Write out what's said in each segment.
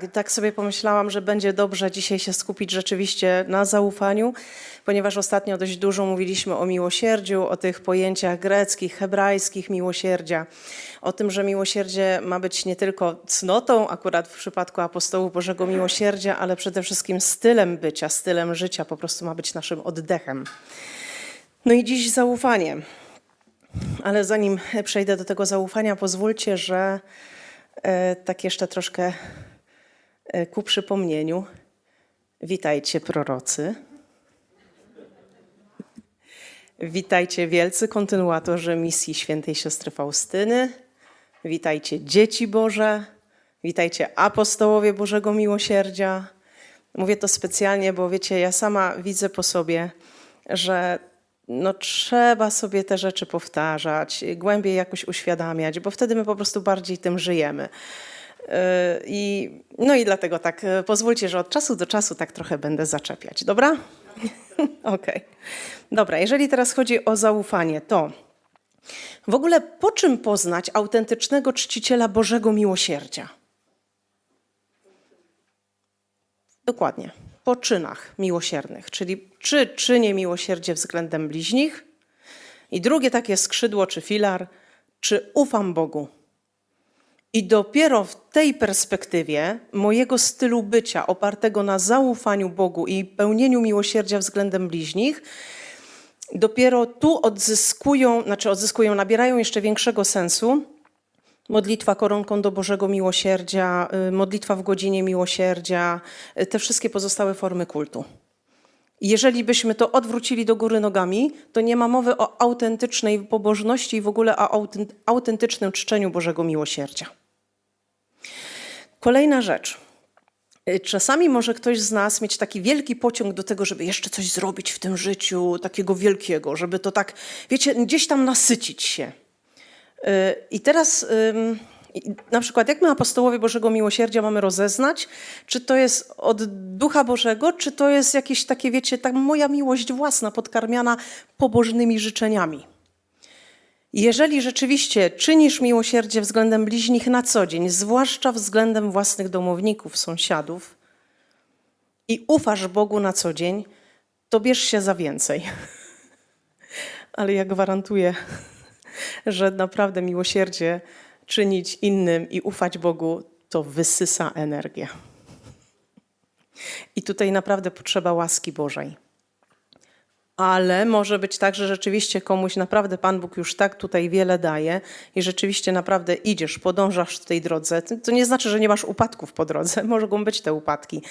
Tak, tak sobie pomyślałam, że będzie dobrze dzisiaj się skupić rzeczywiście na zaufaniu, ponieważ ostatnio dość dużo mówiliśmy o miłosierdziu, o tych pojęciach greckich, hebrajskich miłosierdzia, o tym, że miłosierdzie ma być nie tylko cnotą, akurat w przypadku apostołu Bożego Miłosierdzia, ale przede wszystkim stylem bycia, stylem życia, po prostu ma być naszym oddechem. No i dziś zaufanie. Ale zanim przejdę do tego zaufania, pozwólcie, że e, tak jeszcze troszkę ku przypomnieniu. Witajcie prorocy. Witajcie wielcy kontynuatorzy misji świętej siostry Faustyny. Witajcie dzieci Boże. Witajcie apostołowie Bożego Miłosierdzia. Mówię to specjalnie, bo wiecie, ja sama widzę po sobie, że no trzeba sobie te rzeczy powtarzać, głębiej jakoś uświadamiać, bo wtedy my po prostu bardziej tym żyjemy. Yy, I, no i dlatego tak, yy, pozwólcie, że od czasu do czasu tak trochę będę zaczepiać, dobra? Okej. Dobra, jeżeli teraz chodzi o zaufanie, to w ogóle po czym poznać autentycznego czciciela Bożego Miłosierdzia? Dokładnie. Po czynach miłosiernych, czyli czy czynię miłosierdzie względem bliźnich, i drugie takie skrzydło czy filar, czy ufam Bogu. I dopiero w tej perspektywie mojego stylu bycia, opartego na zaufaniu Bogu i pełnieniu miłosierdzia względem bliźnich, dopiero tu odzyskują, znaczy odzyskują, nabierają jeszcze większego sensu modlitwa koronką do Bożego Miłosierdzia, y, modlitwa w godzinie miłosierdzia, y, te wszystkie pozostałe formy kultu. Jeżeli byśmy to odwrócili do góry nogami, to nie ma mowy o autentycznej pobożności i w ogóle o autent- autentycznym czczeniu Bożego Miłosierdzia. Kolejna rzecz. Y, Czasami może ktoś z nas mieć taki wielki pociąg do tego, żeby jeszcze coś zrobić w tym życiu, takiego wielkiego, żeby to tak, wiecie, gdzieś tam nasycić się. Y, I teraz na przykład jak my apostołowie Bożego Miłosierdzia mamy rozeznać, czy to jest od Ducha Bożego, czy to jest jakieś takie, wiecie, tak moja miłość własna, podkarmiana pobożnymi życzeniami. Jeżeli rzeczywiście czynisz miłosierdzie względem bliźnich na co dzień, zwłaszcza względem własnych domowników, sąsiadów, i ufasz Bogu na co dzień, to bierz się za więcej. Ale ja gwarantuję, że naprawdę miłosierdzie czynić innym i ufać Bogu, to wysysa energię. I tutaj naprawdę potrzeba łaski Bożej. Ale może być tak, że rzeczywiście komuś naprawdę Pan Bóg już tak tutaj wiele daje i rzeczywiście naprawdę idziesz, podążasz w tej drodze. To nie znaczy, że nie masz upadków po drodze, mogą być te upadki.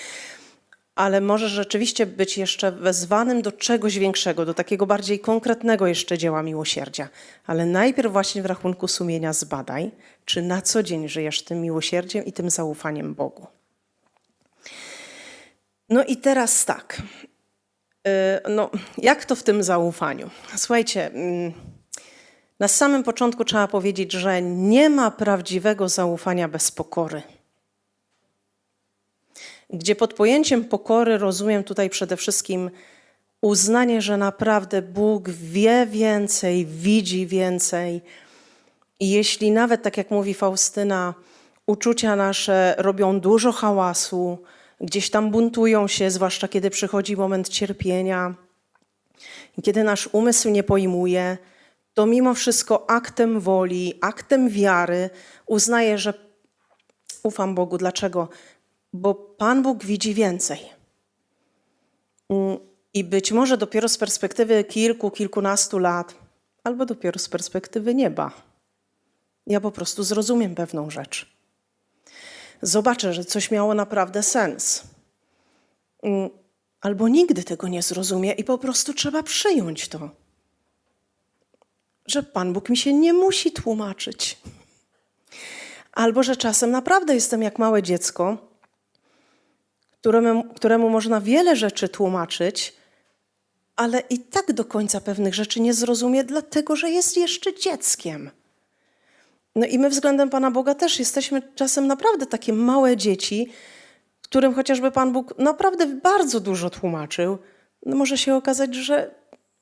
Ale możesz rzeczywiście być jeszcze wezwanym do czegoś większego, do takiego bardziej konkretnego jeszcze dzieła miłosierdzia. Ale najpierw właśnie w rachunku sumienia zbadaj, czy na co dzień żyjesz tym miłosierdziem i tym zaufaniem Bogu. No i teraz tak. Yy, No, jak to w tym zaufaniu? Słuchajcie, mm, na samym początku trzeba powiedzieć, że nie ma prawdziwego zaufania bez pokory. Gdzie pod pojęciem pokory rozumiem tutaj przede wszystkim uznanie, że naprawdę Bóg wie więcej, widzi więcej. I jeśli nawet, tak jak mówi Faustyna, uczucia nasze robią dużo hałasu, gdzieś tam buntują się, zwłaszcza kiedy przychodzi moment cierpienia, kiedy nasz umysł nie pojmuje, to mimo wszystko aktem woli, aktem wiary uznaję, że ufam Bogu. Dlaczego? Bo Pan Bóg widzi więcej. Mm, I być może dopiero z perspektywy kilku, kilkunastu lat, albo dopiero z perspektywy nieba, ja po prostu zrozumiem pewną rzecz. Zobaczę, że coś miało naprawdę sens. Mm, Albo nigdy tego nie zrozumie i po prostu trzeba przyjąć to, że Pan Bóg mi się nie musi tłumaczyć. Albo że czasem naprawdę jestem jak małe dziecko, któremu, któremu można wiele rzeczy tłumaczyć, ale i tak do końca pewnych rzeczy nie zrozumie, dlatego że jest jeszcze dzieckiem. No i my względem Pana Boga też jesteśmy czasem naprawdę takie małe dzieci, którym chociażby Pan Bóg naprawdę bardzo dużo tłumaczył. No może się okazać, że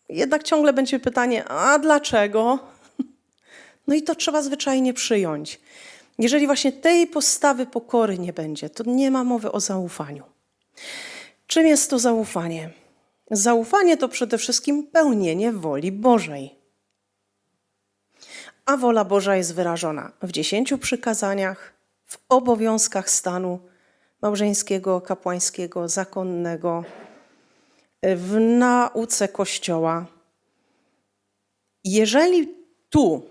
jednak ciągle będzie pytanie, a dlaczego? No i to trzeba zwyczajnie przyjąć. Jeżeli właśnie tej postawy pokory nie będzie, to nie ma mowy o zaufaniu. Czym jest to zaufanie? Zaufanie to przede wszystkim pełnienie woli Bożej. A wola Boża jest wyrażona w dziesięciu przykazaniach, w obowiązkach stanu małżeńskiego, kapłańskiego, zakonnego, w nauce Kościoła. Jeżeli tu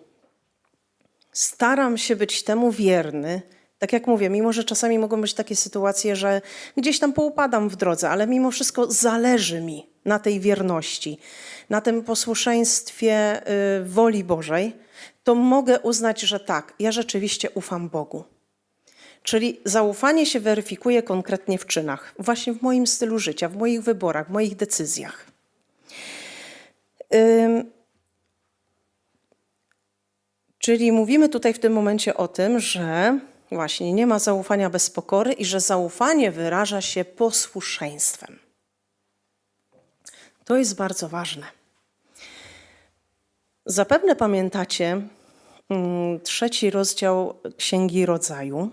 staram się być temu wierny, tak jak mówię, mimo że czasami mogą być takie sytuacje, że gdzieś tam poupadam w drodze, ale mimo wszystko zależy mi na tej wierności, na tym posłuszeństwie y, woli Bożej, to mogę uznać, że tak, ja rzeczywiście ufam Bogu. Czyli zaufanie się weryfikuje konkretnie w czynach, właśnie w moim stylu życia, w moich wyborach, w moich decyzjach. Ym, Czyli mówimy tutaj w tym momencie o tym, że właśnie nie ma zaufania bez pokory i że zaufanie wyraża się posłuszeństwem. To jest bardzo ważne. Zapewne pamiętacie mm, trzeci rozdział Księgi Rodzaju,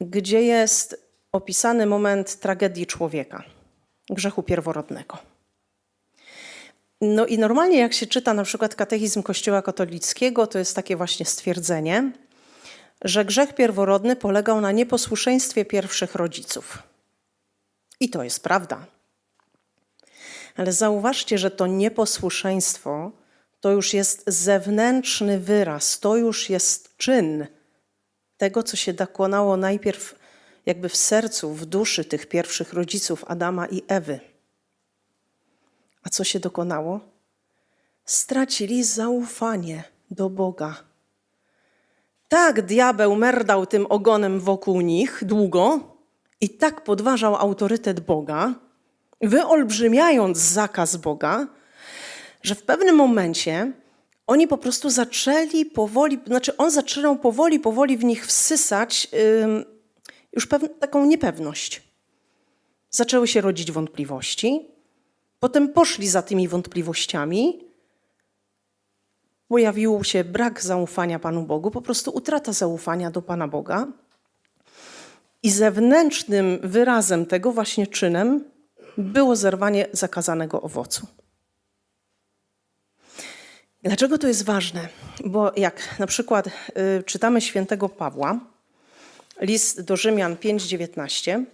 gdzie jest opisany moment tragedii człowieka, grzechu pierworodnego. No i normalnie jak się czyta na przykład katechizm Kościoła katolickiego, to jest takie właśnie stwierdzenie, że grzech pierworodny polegał na nieposłuszeństwie pierwszych rodziców. I to jest prawda. Ale zauważcie, że to nieposłuszeństwo to już jest zewnętrzny wyraz, to już jest czyn tego, co się dokonało najpierw jakby w sercu, w duszy tych pierwszych rodziców Adama i Ewy. A co się dokonało? Stracili zaufanie do Boga. Tak diabeł merdał tym ogonem wokół nich długo i tak podważał autorytet Boga, wyolbrzymiając zakaz Boga, że w pewnym momencie oni po prostu zaczęli powoli, znaczy on zaczynał powoli, powoli w nich wsysać yy, już taką niepewność. Zaczęły się rodzić wątpliwości, Potem poszli za tymi wątpliwościami. Pojawił się brak zaufania Panu Bogu, po prostu utrata zaufania do Pana Boga. I zewnętrznym wyrazem tego właśnie czynem było zerwanie zakazanego owocu. Dlaczego to jest ważne? Bo jak na przykład y, czytamy świętego Pawła, list do Rzymian 5:19,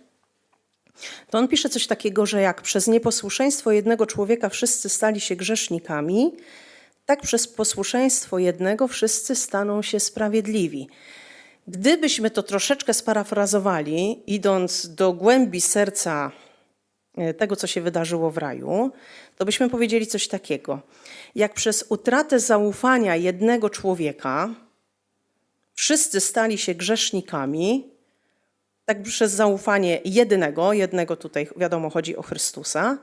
to on pisze coś takiego, że jak przez nieposłuszeństwo jednego człowieka wszyscy stali się grzesznikami, tak przez posłuszeństwo jednego wszyscy staną się sprawiedliwi. Gdybyśmy to troszeczkę sparafrazowali, idąc do głębi serca e, tego, co się wydarzyło w raju, to byśmy powiedzieli coś takiego. Jak przez utratę zaufania jednego człowieka wszyscy stali się grzesznikami, tak przez zaufanie jedynego, jednego tutaj wiadomo chodzi o Chrystusa,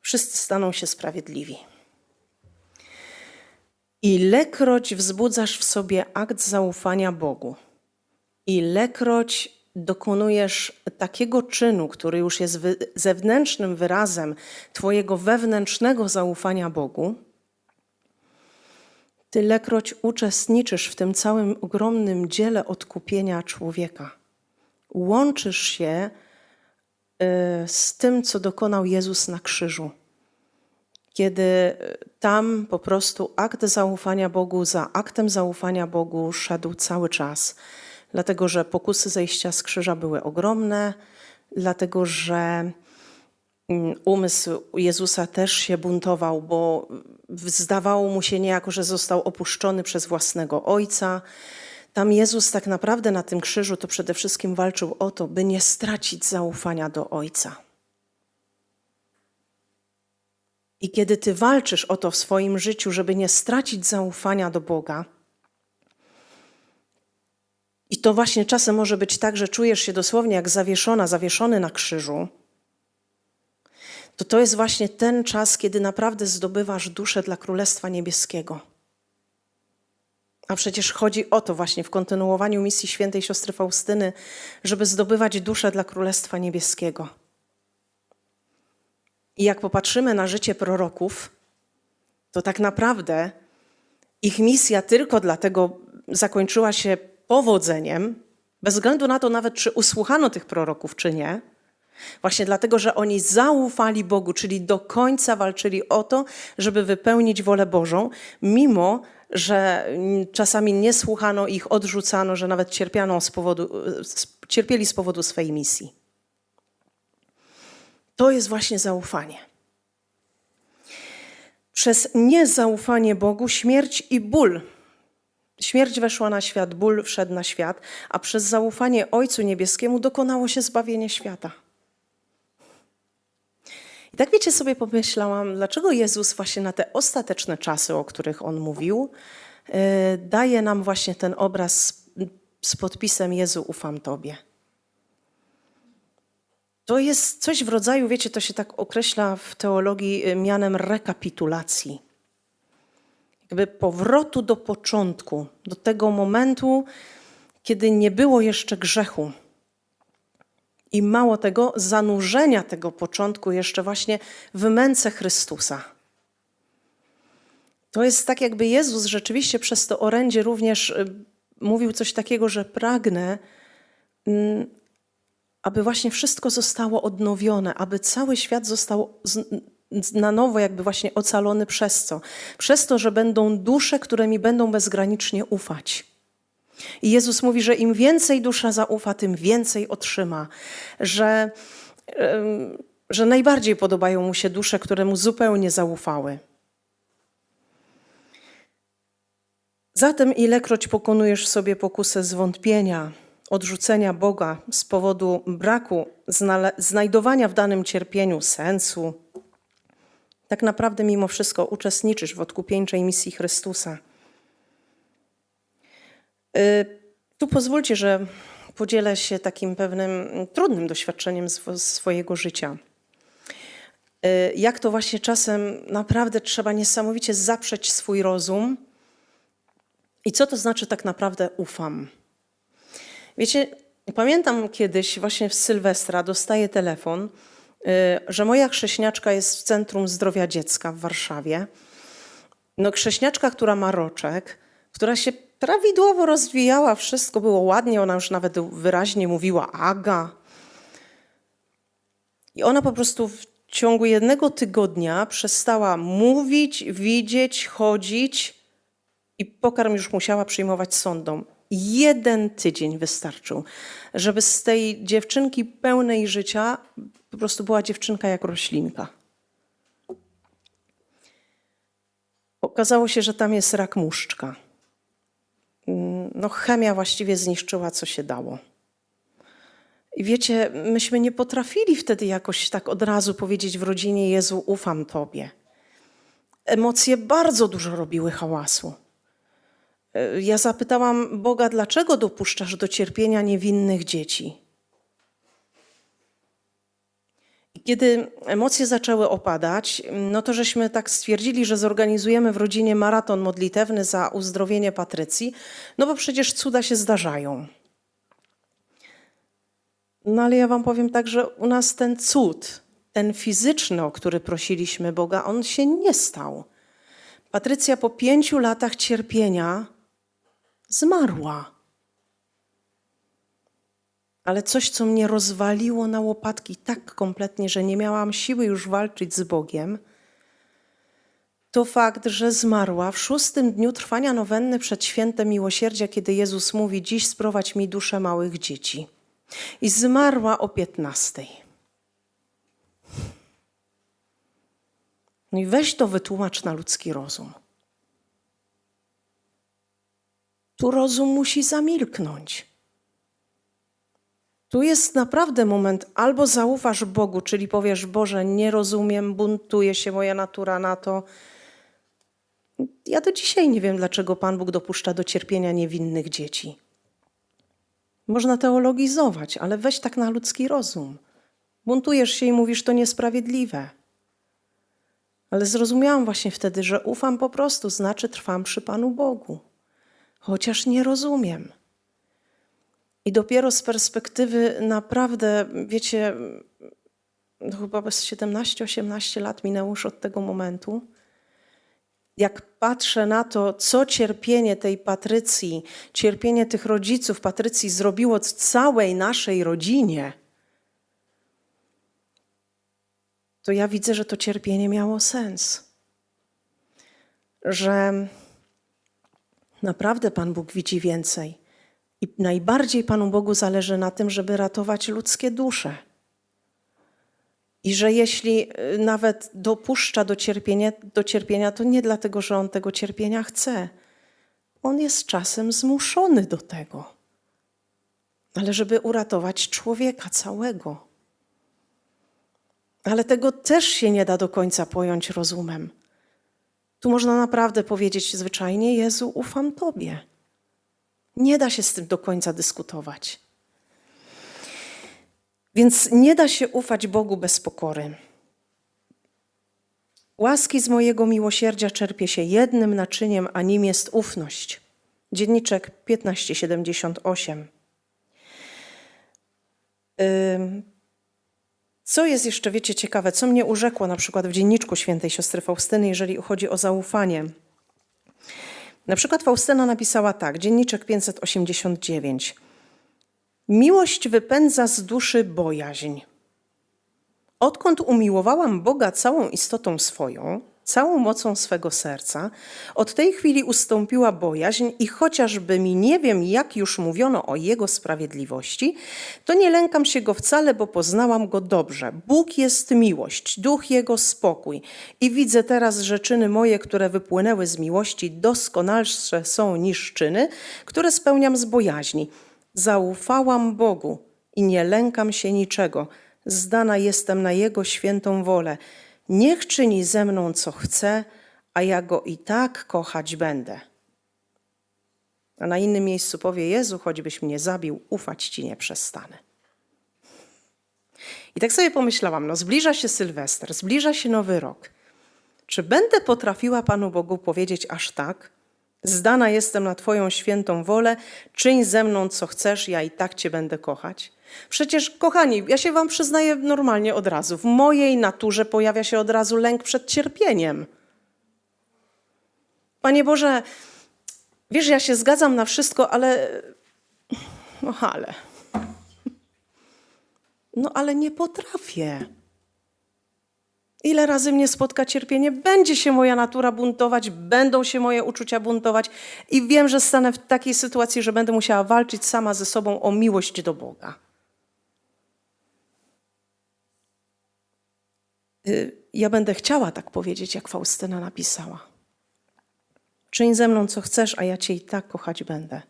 wszyscy staną się sprawiedliwi. Ilekroć wzbudzasz w sobie akt zaufania Bogu, ilekroć dokonujesz takiego czynu, który już jest zewnętrznym wyrazem Twojego wewnętrznego zaufania Bogu, tylekroć uczestniczysz w tym całym ogromnym dziele odkupienia człowieka łączysz się y, z tym, co dokonał Jezus na krzyżu. Kiedy y, tam po prostu akt zaufania Bogu za aktem zaufania Bogu szedł cały czas, dlatego że pokusy zejścia z krzyża były ogromne, dlatego że mm, umysł Jezusa też się buntował, bo zdawało mu się niejako, że został opuszczony przez własnego ojca. Tam Jezus tak naprawdę na tym krzyżu to przede wszystkim walczył o to, by nie stracić zaufania do Ojca. I kiedy ty walczysz o to w swoim życiu, żeby nie stracić zaufania do Boga, i to właśnie czasem może być tak, że czujesz się dosłownie jak zawieszona, zawieszony na krzyżu, to to jest właśnie ten czas, kiedy naprawdę zdobywasz duszę dla Królestwa Niebieskiego. A przecież chodzi o to właśnie w kontynuowaniu misji świętej siostry Faustyny, żeby zdobywać duszę dla Królestwa Niebieskiego. I jak popatrzymy na życie proroków, to tak naprawdę ich misja tylko dlatego zakończyła się powodzeniem, bez względu na to nawet, czy usłuchano tych proroków, czy nie. Właśnie dlatego, że oni zaufali Bogu, czyli do końca walczyli o to, żeby wypełnić wolę Bożą, mimo że czasami nie słuchano ich, odrzucano, że nawet cierpiano z powodu, cierpieli z powodu swej misji. To jest właśnie zaufanie. Przez niezaufanie Bogu śmierć i ból. Śmierć weszła na świat, ból wszedł na świat, a przez zaufanie Ojcu Niebieskiemu dokonało się zbawienie świata. I tak wiecie, sobie pomyślałam, dlaczego Jezus właśnie na te ostateczne czasy, o których On mówił, yy, daje nam właśnie ten obraz z podpisem Jezu, ufam Tobie. To jest coś w rodzaju, wiecie, to się tak określa w teologii y, mianem rekapitulacji. Jakby powrotu do początku, do tego momentu, kiedy nie było jeszcze grzechu. I mało tego, zanurzenia tego początku jeszcze właśnie w męce Chrystusa. To jest tak, jakby Jezus rzeczywiście przez to orędzie również y, mówił coś takiego, że pragnę, mm, aby właśnie wszystko zostało odnowione, aby cały świat został na nowo jakby właśnie ocalony przez co? Przez to, że będą dusze, które mi będą bezgranicznie ufać. I Jezus mówi, że im więcej dusza zaufa, tym więcej otrzyma. Że, że najbardziej podobają mu się dusze, które mu zupełnie zaufały. Zatem, ilekroć pokonujesz sobie pokusę zwątpienia, odrzucenia Boga z powodu braku znajdowania w danym cierpieniu sensu, tak naprawdę mimo wszystko uczestniczysz w odkupieńczej misji Chrystusa. Y, tu pozwólcie, że podzielę się takim pewnym trudnym doświadczeniem swojego życia. Y, jak to właśnie czasem naprawdę trzeba niesamowicie zaprzeć swój rozum i co to znaczy tak naprawdę ufam. Wiecie, pamiętam kiedyś właśnie w Sylwestra dostaję telefon, y, że moja chrześniaczka jest w Centrum Zdrowia Dziecka w Warszawie. No chrześniaczka, która ma roczek, która się prawidłowo rozwijała, wszystko było ładnie, ona już nawet wyraźnie mówiła Aga. I ona po prostu w ciągu jednego tygodnia przestała mówić, widzieć, chodzić i pokarm już musiała przyjmować sądom. Jeden tydzień wystarczył, żeby z tej dziewczynki pełnej życia po prostu była dziewczynka jak roślinka. Okazało się, że tam jest rak muszczka. No, chemia właściwie zniszczyła, co się dało. I wiecie, myśmy nie potrafili wtedy jakoś tak od razu powiedzieć w rodzinie: Jezu, ufam Tobie. Emocje bardzo dużo robiły hałasu. E, ja zapytałam Boga, dlaczego dopuszczasz do cierpienia niewinnych dzieci? Kiedy emocje zaczęły opadać, no to żeśmy tak stwierdzili, że zorganizujemy w rodzinie maraton modlitewny za uzdrowienie Patrycji, no bo przecież cuda się zdarzają. No ale ja wam powiem tak, że u nas ten cud, ten fizyczny, o który prosiliśmy Boga, on się nie stał. Patrycja po pięciu latach cierpienia zmarła. Ale coś, co mnie rozwaliło na łopatki tak kompletnie, że nie miałam siły już walczyć z Bogiem, to fakt, że zmarła w szóstym dniu trwania nowenny przed świętem miłosierdzia, kiedy Jezus mówi: Dziś sprowadź mi duszę małych dzieci. I zmarła o piętnastej. No i weź to wytłumacz na ludzki rozum. Tu rozum musi zamilknąć. Tu jest naprawdę moment, albo zaufasz Bogu, czyli powiesz: Boże, nie rozumiem, buntuje się moja natura na to. Ja do dzisiaj nie wiem, dlaczego Pan Bóg dopuszcza do cierpienia niewinnych dzieci. Można teologizować, ale weź tak na ludzki rozum. Buntujesz się i mówisz, to niesprawiedliwe. Ale zrozumiałam właśnie wtedy, że ufam po prostu, znaczy trwam przy Panu Bogu chociaż nie rozumiem. I dopiero z perspektywy naprawdę, wiecie, no chyba bez 17-18 lat minęło już od tego momentu. jak patrzę na to, co cierpienie tej Patrycji, cierpienie tych rodziców Patrycji zrobiło całej naszej rodzinie, to ja widzę, że to cierpienie miało sens. Że naprawdę Pan Bóg widzi więcej. I najbardziej Panu Bogu zależy na tym, żeby ratować ludzkie dusze. I że jeśli y, nawet dopuszcza do cierpienia, do cierpienia, to nie dlatego, że on tego cierpienia chce. On jest czasem zmuszony do tego. Ale żeby uratować człowieka całego. Ale tego też się nie da do końca pojąć rozumem. Tu można naprawdę powiedzieć zwyczajnie: Jezu, ufam Tobie. Nie da się z tym do końca dyskutować. Więc nie da się ufać Bogu bez pokory. Łaski z mojego miłosierdzia czerpie się jednym naczyniem, a nim jest ufność. Dzienniczek 1578. Co jest jeszcze, wiecie, ciekawe, co mnie urzekło na przykład w dzienniczku świętej siostry Faustyny, jeżeli chodzi o zaufanie. Na przykład Faustyna napisała tak, dzienniczek 589. Miłość wypędza z duszy bojaźń. Odkąd umiłowałam Boga całą istotą swoją, całą mocą swego serca, od tej chwili ustąpiła bojaźń i chociażby mi nie wiem, jak już mówiono o Jego sprawiedliwości, to nie lękam się Go wcale, bo poznałam Go dobrze. Bóg jest miłość, Duch Jego spokój i widzę teraz, że czyny moje, które wypłynęły z miłości, doskonalsze są niż czyny, które spełniam z bojaźni. Zaufałam Bogu i nie lękam się niczego. Zdana jestem na Jego świętą wolę. Niech czyni ze mną, co chce, a ja Go i tak kochać będę. A na innym miejscu powie Jezu, choćbyś mnie zabił, ufać Ci nie przestanę. I tak sobie pomyślałam, no zbliża się Sylwester, zbliża się Nowy Rok. Czy będę potrafiła Panu Bogu powiedzieć aż tak? Zdana jestem na Twoją świętą wolę, czyń ze mną co chcesz, ja i tak Cię będę kochać. Przecież, kochani, ja się Wam przyznaję normalnie od razu. W mojej naturze pojawia się od razu lęk przed cierpieniem. Panie Boże, wiesz, ja się zgadzam na wszystko, ale. No, ale. No, ale nie potrafię. Ile razy mnie spotka cierpienie, będzie się moja natura buntować, będą się moje uczucia buntować i wiem, że stanę w takiej sytuacji, że będę musiała walczyć sama ze sobą o miłość do Boga. Ja będę chciała tak powiedzieć, jak Faustyna napisała. Czyń ze mną, co chcesz, a ja cię i tak kochać będę.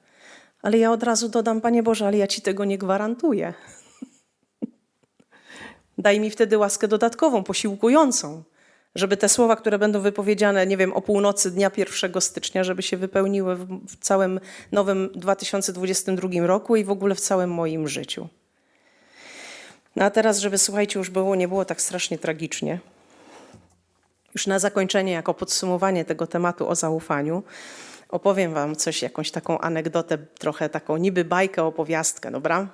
Ale ja od razu dodam, Panie Boże, ale ja ci tego nie gwarantuję. Daj mi wtedy łaskę dodatkową, posiłkującą, żeby te słowa, które będą wypowiedziane, nie wiem, o północy dnia 1 stycznia, żeby się wypełniły w, w całym nowym 2022 roku i w ogóle w całym moim życiu. No a teraz, żeby słuchajcie, już było, nie było tak strasznie tragicznie. Już na zakończenie, jako podsumowanie tego tematu o zaufaniu, opowiem Wam coś, jakąś taką anegdotę, trochę taką niby bajkę, opowiastkę, dobra?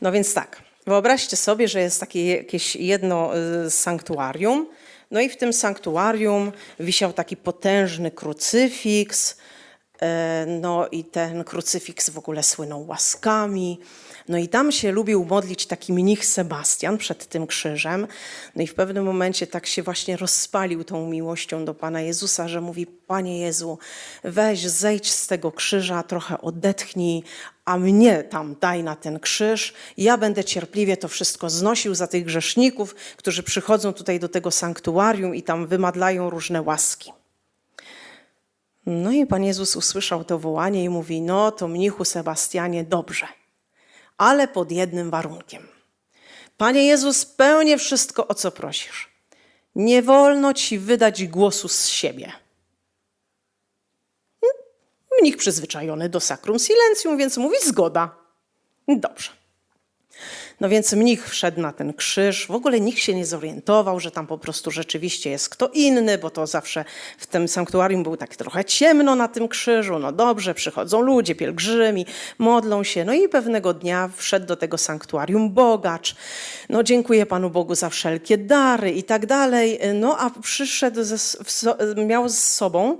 No więc tak, wyobraźcie sobie, że jest takie jakieś jedno y, sanktuarium, no i w tym sanktuarium wisiał taki potężny krucyfiks, e, no i ten krucyfiks w ogóle słynął łaskami. No i tam się lubił modlić taki mnich Sebastian przed tym krzyżem. No i w pewnym momencie tak się właśnie rozpalił tą miłością do Pana Jezusa, że mówi: Panie Jezu, weź, zejdź z tego krzyża, trochę odetchnij, a mnie tam daj na ten krzyż. Ja będę cierpliwie to wszystko znosił za tych grzeszników, którzy przychodzą tutaj do tego sanktuarium i tam wymadlają różne łaski. No i Pan Jezus usłyszał to wołanie i mówi: No to mnichu Sebastianie, dobrze ale pod jednym warunkiem. Panie Jezu, spełnię wszystko, o co prosisz. Nie wolno ci wydać głosu z siebie. Mnich przyzwyczajony do sakrum silencjum, więc mówi zgoda. Dobrze. No więc mnich wszedł na ten krzyż. W ogóle nikt się nie zorientował, że tam po prostu rzeczywiście jest kto inny, bo to zawsze w tym sanktuarium było tak trochę ciemno na tym krzyżu. No dobrze, przychodzą ludzie, pielgrzymi, modlą się. No i pewnego dnia wszedł do tego sanktuarium bogacz. No dziękuję Panu Bogu za wszelkie dary i tak dalej. No a przyszedł, ze, miał z sobą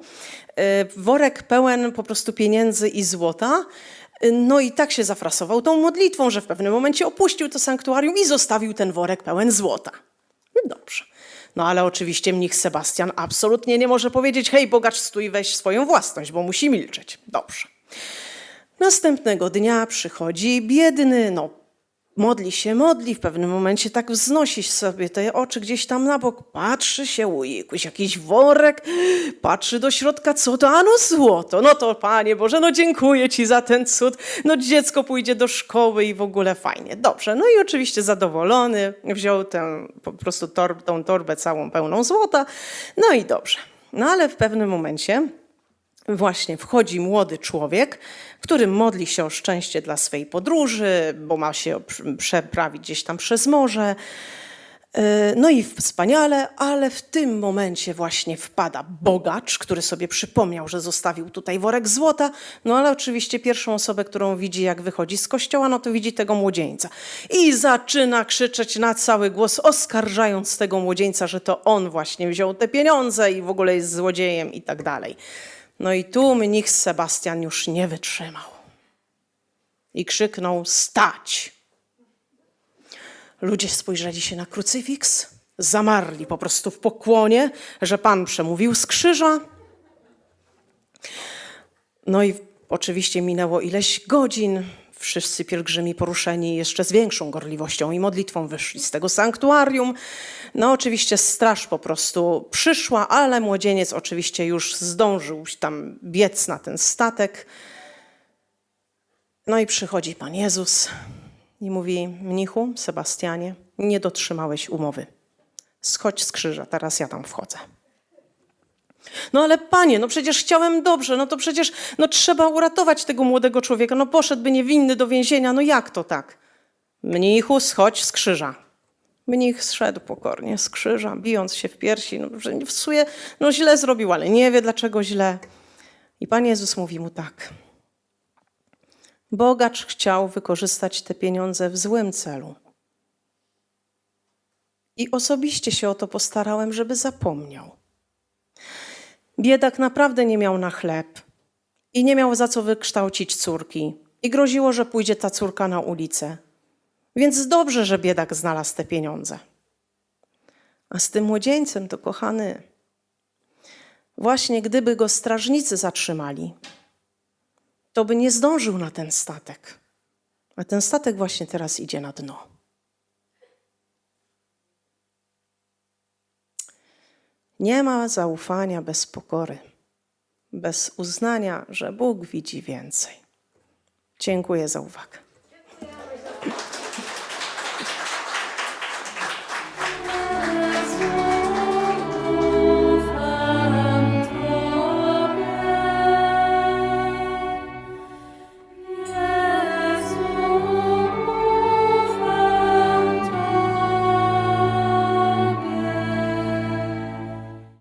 e, worek pełen po prostu pieniędzy i złota. No i tak się zafrasował tą modlitwą, że w pewnym momencie opuścił to sanktuarium i zostawił ten worek pełen złota. No Dobrze. No ale oczywiście mnich Sebastian absolutnie nie może powiedzieć: hej, bogacz, stój, weź swoją własność, bo musi milczeć. Dobrze. Następnego dnia przychodzi biedny, no modli się, modli, w pewnym momencie tak wznosi sobie te oczy gdzieś tam na bok, patrzy się, ujekuś, jakiś worek, patrzy do środka, co to, a no złoto, no to Panie Boże, no dziękuję Ci za ten cud, no dziecko pójdzie do szkoły i w ogóle fajnie, dobrze, no i oczywiście zadowolony, wziął tę po prostu tor, tą torbę całą pełną złota, no i dobrze, no ale w pewnym momencie właśnie wchodzi młody człowiek, który modli się o szczęście dla swej podróży, bo ma się pr- przeprawić gdzieś tam przez morze. Yy, No i wspaniale, ale w tym momencie właśnie wpada bogacz, który sobie przypomniał, że zostawił tutaj worek złota. No ale oczywiście pierwszą osobę, którą widzi, jak wychodzi z kościoła, no to widzi tego młodzieńca. I zaczyna krzyczeć na cały głos, oskarżając tego młodzieńca, że to on właśnie wziął te pieniądze i w ogóle jest złodziejem i tak dalej. No i tu mnich Sebastian już nie wytrzymał. I krzyknął: Stać! Ludzie spojrzeli się na krucyfiks, zamarli po prostu w pokłonie, że Pan przemówił z krzyża. No i oczywiście minęło ileś godzin. Wszyscy pielgrzymi poruszeni jeszcze z większą gorliwością i modlitwą wyszli z tego sanktuarium. No oczywiście straż po prostu przyszła, ale młodzieniec oczywiście już zdążył tam biec na ten statek. No i przychodzi Pan Jezus i mówi, mnichu, Sebastianie, nie dotrzymałeś umowy. Schodź z krzyża, teraz ja tam wchodzę. No ale panie, no przecież chciałem dobrze, no to przecież no trzeba uratować tego młodego człowieka, no poszedłby niewinny do więzienia, no jak to tak? Mnichu, schodź z krzyża. Mnich zszedł pokornie z krzyża, bijąc się w piersi, no, że w sumie no źle zrobił, ale nie wie dlaczego źle. I Pan Jezus mówi mu tak. Bogacz chciał wykorzystać te pieniądze w złym celu. I osobiście się o to postarałem, żeby zapomniał. Biedak naprawdę nie miał na chleb i nie miał za co wykształcić córki. I groziło, że pójdzie ta córka na ulicę. Więc dobrze, że biedak znalazł te pieniądze. A z tym młodzieńcem to kochany, właśnie gdyby go strażnicy zatrzymali, to by nie zdążył na ten statek. A ten statek właśnie teraz idzie na dno. Nie ma zaufania bez pokory, bez uznania, że Bóg widzi więcej. Dziękuję za uwagę.